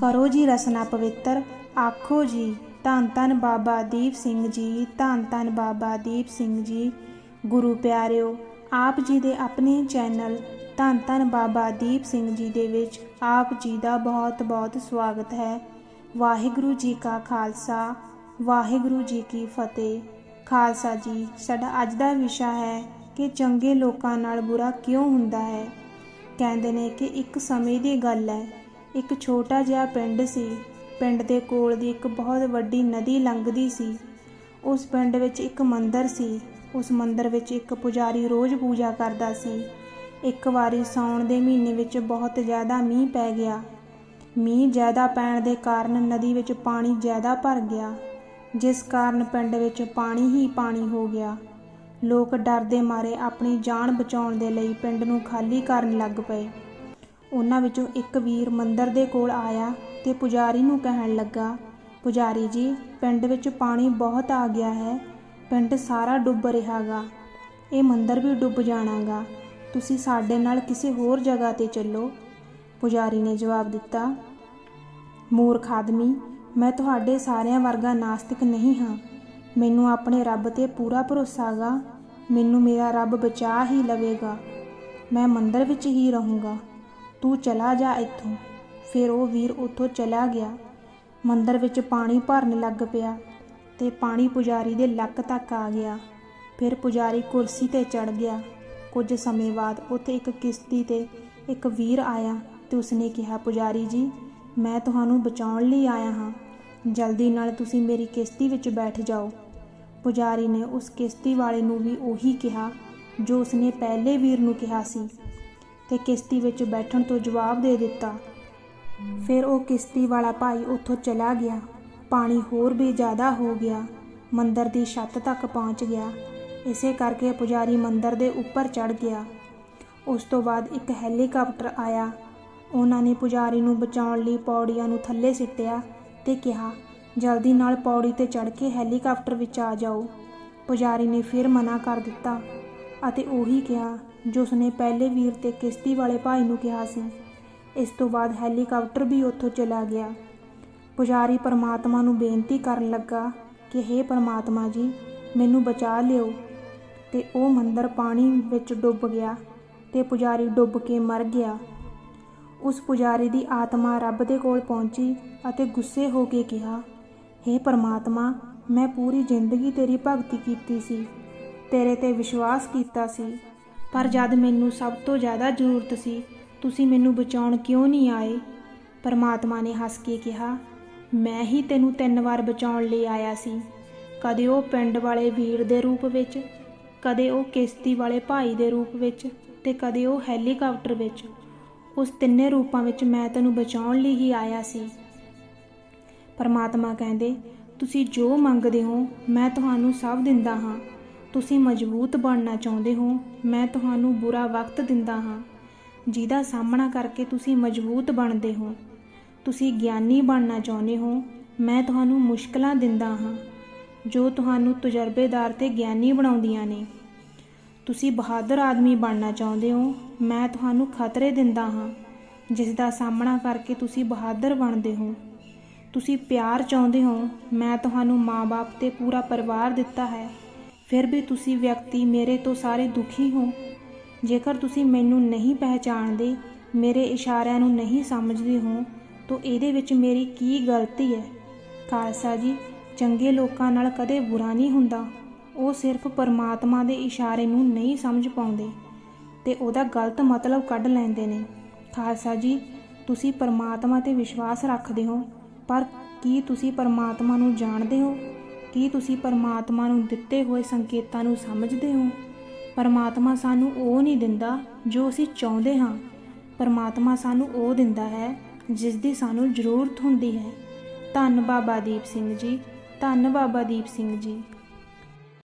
ਕਰੋ ਜੀ ਰਸਨਾ ਪਵਿੱਤਰ, ਆਖੋ ਜੀ, ਧੰਨ ਧੰਨ ਬਾਬਾ ਦੀਪ ਸਿੰਘ ਜੀ, ਧੰਨ ਧੰਨ ਬਾਬਾ ਦੀਪ ਸਿੰਘ ਜੀ। ਗੁਰੂ ਪਿਆਰਿਓ, ਆਪ ਜੀ ਦੇ ਆਪਣੇ ਚੈਨਲ ਧੰਨ ਧੰਨ ਬਾਬਾ ਦੀਪ ਸਿੰਘ ਜੀ ਦੇ ਵਿੱਚ ਆਪ ਜੀ ਦਾ ਬਹੁਤ ਬਹੁਤ ਸਵਾਗਤ ਹੈ। ਵਾਹਿਗੁਰੂ ਜੀ ਕਾ ਖਾਲਸਾ, ਵਾਹਿਗੁਰੂ ਜੀ ਕੀ ਫਤਿਹ। ਖਾਲਸਾ ਜੀ, ਸਾਡਾ ਅੱਜ ਦਾ ਵਿਸ਼ਾ ਹੈ ਕਿ ਚੰਗੇ ਲੋਕਾਂ ਨਾਲ ਬੁਰਾ ਕਿਉਂ ਹੁੰਦਾ ਹੈ? ਕਹਿੰਦੇ ਨੇ ਕਿ ਇੱਕ ਸਮੇਂ ਦੀ ਗੱਲ ਹੈ ਇੱਕ ਛੋਟਾ ਜਿਹਾ ਪਿੰਡ ਸੀ। ਪਿੰਡ ਦੇ ਕੋਲ ਦੀ ਇੱਕ ਬਹੁਤ ਵੱਡੀ ਨਦੀ ਲੰਘਦੀ ਸੀ। ਉਸ ਪਿੰਡ ਵਿੱਚ ਇੱਕ ਮੰਦਿਰ ਸੀ। ਉਸ ਮੰਦਿਰ ਵਿੱਚ ਇੱਕ ਪੁਜਾਰੀ ਰੋਜ਼ ਪੂਜਾ ਕਰਦਾ ਸੀ। ਇੱਕ ਵਾਰੀ ਸਾਉਣ ਦੇ ਮਹੀਨੇ ਵਿੱਚ ਬਹੁਤ ਜ਼ਿਆਦਾ ਮੀਂਹ ਪੈ ਗਿਆ। ਮੀਂਹ ਜ਼ਿਆਦਾ ਪੈਣ ਦੇ ਕਾਰਨ ਨਦੀ ਵਿੱਚ ਪਾਣੀ ਜ਼ਿਆਦਾ ਭਰ ਗਿਆ, ਜਿਸ ਕਾਰਨ ਪਿੰਡ ਵਿੱਚ ਪਾਣੀ ਹੀ ਪਾਣੀ ਹੋ ਗਿਆ। ਲੋਕ ਡਰ ਦੇ ਮਾਰੇ ਆਪਣੀ ਜਾਨ ਬਚਾਉਣ ਦੇ ਲਈ ਪਿੰਡ ਨੂੰ ਖਾਲੀ ਕਰਨ ਲੱਗ ਪਏ। ਉਹਨਾਂ ਵਿੱਚੋਂ ਇੱਕ ਵੀਰ ਮੰਦਰ ਦੇ ਕੋਲ ਆਇਆ ਤੇ ਪੁਜਾਰੀ ਨੂੰ ਕਹਿਣ ਲੱਗਾ, ਪੁਜਾਰੀ ਜੀ, ਪਿੰਡ ਵਿੱਚ ਪਾਣੀ ਬਹੁਤ ਆ ਗਿਆ ਹੈ। ਪਿੰਡ ਸਾਰਾ ਡੁੱਬ ਰਿਹਾਗਾ। ਇਹ ਮੰਦਰ ਵੀ ਡੁੱਬ ਜਾਣਾਗਾ। ਤੁਸੀਂ ਸਾਡੇ ਨਾਲ ਕਿਸੇ ਹੋਰ ਜਗ੍ਹਾ ਤੇ ਚੱਲੋ। ਪੁਜਾਰੀ ਨੇ ਜਵਾਬ ਦਿੱਤਾ, ਮੂਰਖ ਆਦਮੀ, ਮੈਂ ਤੁਹਾਡੇ ਸਾਰਿਆਂ ਵਰਗਾ ਨਾਸਤਿਕ ਨਹੀਂ ਹਾਂ। ਮੈਨੂੰ ਆਪਣੇ ਰੱਬ ਤੇ ਪੂਰਾ ਭਰੋਸਾ ਹੈਗਾ ਮੈਨੂੰ ਮੇਰਾ ਰੱਬ ਬਚਾ ਹੀ ਲਵੇਗਾ। ਮੈਂ ਮੰਦਰ ਵਿੱਚ ਹੀ ਰਹੂੰਗਾ। ਤੂੰ ਚਲਾ ਜਾ ਇੱਥੋਂ। ਫਿਰ ਉਹ ਵੀਰ ਉੱਥੋਂ ਚਲਾ ਗਿਆ। ਮੰਦਰ ਵਿੱਚ ਪਾਣੀ ਭਰਨ ਲੱਗ ਪਿਆ ਤੇ ਪਾਣੀ ਪੁਜਾਰੀ ਦੇ ਲੱਕ ਤੱਕ ਆ ਗਿਆ। ਫਿਰ ਪੁਜਾਰੀ ਕੁਰਸੀ ਤੇ ਚੜ ਗਿਆ। ਕੁਝ ਸਮੇਂ ਬਾਅਦ ਉੱਥੇ ਇੱਕ ਕਿਸ਼ਤੀ ਤੇ ਇੱਕ ਵੀਰ ਆਇਆ ਤੇ ਉਸਨੇ ਕਿਹਾ, ਪੁਜਾਰੀ ਜੀ, ਮੈਂ ਤੁਹਾਨੂੰ ਬਚਾਉਣ ਲਈ ਆਇਆ ਹਾਂ। ਜਲਦੀ ਨਾਲ ਤੁਸੀਂ ਮੇਰੀ ਕਿਸ਼ਤੀ ਵਿੱਚ ਬੈਠ ਜਾਓ। ਪੁਜਾਰੀ ਨੇ ਉਸ ਕਿਸ਼ਤੀ ਵਾਲੇ ਨੂੰ ਵੀ ਉਹੀ ਕਿਹਾ, ਜੋ ਉਸਨੇ ਪਹਿਲੇ ਵੀਰ ਨੂੰ ਕਿਹਾ ਸੀ। ਤੇ ਕਿਸ਼ਤੀ ਵਿੱਚ ਬੈਠਣ ਤੋਂ ਜਵਾਬ ਦੇ ਦਿੱਤਾ। ਫਿਰ ਉਹ ਕਿਸ਼ਤੀ ਵਾਲਾ ਭਾਈ ਉੱਥੋਂ ਚਲਾ ਗਿਆ। ਪਾਣੀ ਹੋਰ ਵੀ ਜ਼ਿਆਦਾ ਹੋ ਗਿਆ। ਮੰਦਰ ਦੀ ਛੱਤ ਤੱਕ ਪਹੁੰਚ ਗਿਆ। ਇਸੇ ਕਰਕੇ ਪੁਜਾਰੀ ਮੰਦਰ ਦੇ ਉੱਪਰ ਚੜ ਗਿਆ। ਉਸ ਤੋਂ ਬਾਅਦ ਇੱਕ ਹੈਲੀਕਾਪਟਰ ਆਇਆ। ਉਹਨਾਂ ਨੇ ਪੁਜਾਰੀ ਨੂੰ ਬਚਾਉਣ ਲਈ ਪੌੜੀਆਂ ਨੂੰ ਥੱਲੇ ਸਿੱਟਿਆ ਤੇ ਕਿਹਾ, ਜਲਦੀ ਨਾਲ ਪੌੜੀ ਤੇ ਚੜ ਕੇ ਹੈਲੀਕਾਪਟਰ ਵਿੱਚ ਆ ਜਾਓ। ਪੁਜਾਰੀ ਨੇ ਫਿਰ ਮਨਾ ਕਰ ਦਿੱਤਾ ਅਤੇ ਉਹੀ ਕਿਹਾ ਜੋ ਉਸਨੇ ਪਹਿਲੇ ਵੀਰ ਤੇ ਕਿਸ਼ਤੀ ਵਾਲੇ ਭਾਈ ਨੂੰ ਕਿਹਾ ਸੀ। ਇਸ ਤੋਂ ਬਾਅਦ ਹੈਲੀਕਾਪਟਰ ਵੀ ਉੱਥੋਂ ਚਲਾ ਗਿਆ। ਪੁਜਾਰੀ ਪਰਮਾਤਮਾ ਨੂੰ ਬੇਨਤੀ ਕਰਨ ਲੱਗਾ ਕਿ हे ਪਰਮਾਤਮਾ ਜੀ, ਮੈਨੂੰ ਬਚਾ ਲਿਓ। ਤੇ ਉਹ ਮੰਦਰ ਪਾਣੀ ਵਿੱਚ ਡੁੱਬ ਗਿਆ ਤੇ ਪੁਜਾਰੀ ਡੁੱਬ ਕੇ ਮਰ ਗਿਆ। ਉਸ ਪੁਜਾਰੀ ਦੀ ਆਤਮਾ ਰੱਬ ਦੇ ਕੋਲ ਪਹੁੰਚੀ ਅਤੇ ਗੁੱਸੇ ਹੋ ਕੇ ਕਿਹਾ हे ਪਰਮਾਤਮਾ, ਮੈਂ ਪੂਰੀ ਜ਼ਿੰਦਗੀ ਤੇਰੀ ਭਗਤੀ ਕੀਤੀ ਸੀ, ਤੇਰੇ ਤੇ ਵਿਸ਼ਵਾਸ ਕੀਤਾ ਸੀ। ਪਰ ਜਦ ਮੈਨੂੰ ਸਭ ਤੋਂ ਜ਼ਿਆਦਾ ਜ਼ਰੂਰਤ ਸੀ, ਤੁਸੀਂ ਮੈਨੂੰ ਬਚਾਉਣ ਕਿਉਂ ਨਹੀਂ ਆਏ? ਪਰਮਾਤਮਾ ਨੇ ਹੱਸ ਕੇ ਕਿਹਾ, ਮੈਂ ਹੀ ਤੈਨੂੰ ਤਿੰਨ ਵਾਰ ਬਚਾਉਣ ਲਈ ਆਇਆ ਸੀ। ਕਦੇ ਉਹ ਪਿੰਡ ਵਾਲੇ ਵੀਰ ਦੇ ਰੂਪ ਵਿੱਚ, ਕਦੇ ਉਹ ਕਿਸ਼ਤੀ ਵਾਲੇ ਭਾਈ ਦੇ ਰੂਪ ਵਿੱਚ ਤੇ ਕਦੇ ਉਹ ਹੈਲੀਕਾਪਟਰ ਵਿੱਚ। ਉਸ ਤਿੰਨੇ ਰੂਪਾਂ ਵਿੱਚ ਮੈਂ ਤੈਨੂੰ ਬਚਾਉਣ ਲਈ ਹੀ ਆਇਆ ਸੀ। ਪਰਮਾਤਮਾ ਕਹਿੰਦੇ, ਤੁਸੀਂ ਜੋ ਮੰਗਦੇ ਹੋ, ਮੈਂ ਤੁਹਾਨੂੰ ਸਭ ਦਿੰਦਾ ਹਾਂ। ਤੁਸੀਂ ਮਜ਼ਬੂਤ ਬਣਨਾ ਚਾਹੁੰਦੇ ਹੋ, ਮੈਂ ਤੁਹਾਨੂੰ ਬੁਰਾ ਵਕਤ ਦਿੰਦਾ ਹਾਂ। ਜਿਹਦਾ ਸਾਹਮਣਾ ਕਰਕੇ ਤੁਸੀਂ ਮਜ਼ਬੂਤ ਬਣਦੇ ਹੋ। ਤੁਸੀਂ ਗਿਆਨੀ ਬਣਨਾ ਚਾਹੁੰਦੇ ਹੋ, ਮੈਂ ਤੁਹਾਨੂੰ ਮੁਸ਼ਕਲਾਂ ਦਿੰਦਾ ਹਾਂ। ਜੋ ਤੁਹਾਨੂੰ ਤਜਰਬੇਦਾਰ ਤੇ ਗਿਆਨੀ ਬਣਾਉਂਦੀਆਂ ਨੇ। ਤੁਸੀਂ ਬਹਾਦਰ ਆਦਮੀ ਬਣਨਾ ਚਾਹੁੰਦੇ ਹੋ, ਮੈਂ ਤੁਹਾਨੂੰ ਖਤਰੇ ਦਿੰਦਾ ਹਾਂ। ਜਿਸ ਦਾ ਸਾਹਮਣਾ ਕਰਕੇ ਤੁਸੀਂ ਬਹਾਦਰ ਬਣਦੇ ਹੋ। ਤੁਸੀਂ ਪਿਆਰ ਚਾਹੁੰਦੇ ਹੋ, ਮੈਂ ਤੁਹਾਨੂੰ ਮਾਂ ਬਾਪ ਤੇ ਪੂਰਾ ਪਰਿਵਾਰ ਦਿੱਤਾ ਹੈ। ਫਿਰ ਵੀ ਤੁਸੀਂ ਵਿਅਕਤੀ ਮੇਰੇ ਤੋਂ ਸਾਰੇ ਦੁਖੀ ਹੋ। ਜੇਕਰ ਤੁਸੀਂ ਮੈਨੂੰ ਨਹੀਂ ਪਹਿਚਾਣਦੇ, ਮੇਰੇ ਇਸ਼ਾਰਿਆਂ ਨੂੰ ਨਹੀਂ ਸਮਝਦੇ ਹੋ, ਤਾਂ ਇਹਦੇ ਵਿੱਚ ਮੇਰੀ ਕੀ ਗਲਤੀ ਹੈ? ਖਾਲਸਾ ਜੀ, ਚੰਗੇ ਲੋਕਾਂ ਨਾਲ ਕਦੇ ਬੁਰਾ ਨਹੀਂ ਹੁੰਦਾ। ਉਹ ਸਿਰਫ ਪਰਮਾਤਮਾ ਦੇ ਇਸ਼ਾਰੇ ਨੂੰ ਨਹੀਂ ਸਮਝ ਪਾਉਂਦੇ ਤੇ ਉਹਦਾ ਗਲਤ ਮਤਲਬ ਕੱਢ ਲੈਂਦੇ ਨੇ। ਖਾਲਸਾ ਜੀ, ਤੁਸੀਂ ਪਰਮਾਤਮਾ ਤੇ ਵਿਸ਼ਵਾਸ ਰੱਖਦੇ ਹੋ, ਪਰ ਕੀ ਤੁਸੀਂ ਪਰਮਾਤਮਾ ਨੂੰ ਜਾਣਦੇ ਹੋ? ਕੀ ਤੁਸੀਂ ਪਰਮਾਤਮਾ ਨੂੰ ਦਿੱਤੇ ਹੋਏ ਸੰਕੇਤਾਂ ਨੂੰ ਸਮਝਦੇ ਹੋ? ਪਰਮਾਤਮਾ ਸਾਨੂੰ ਉਹ ਨਹੀਂ ਦਿੰਦਾ ਜੋ ਅਸੀਂ ਚਾਹੁੰਦੇ ਹਾਂ। ਪਰਮਾਤਮਾ ਸਾਨੂੰ ਉਹ ਦਿੰਦਾ ਹੈ ਜਿਸ ਦੀ ਸਾਨੂੰ ਜ਼ਰੂਰਤ ਹੁੰਦੀ ਹੈ। ਧੰਨ ਬਾਬਾ ਦੀਪ ਸਿੰਘ ਜੀ, ਧੰਨ ਬਾਬਾ ਦੀਪ ਸਿੰਘ ਜੀ।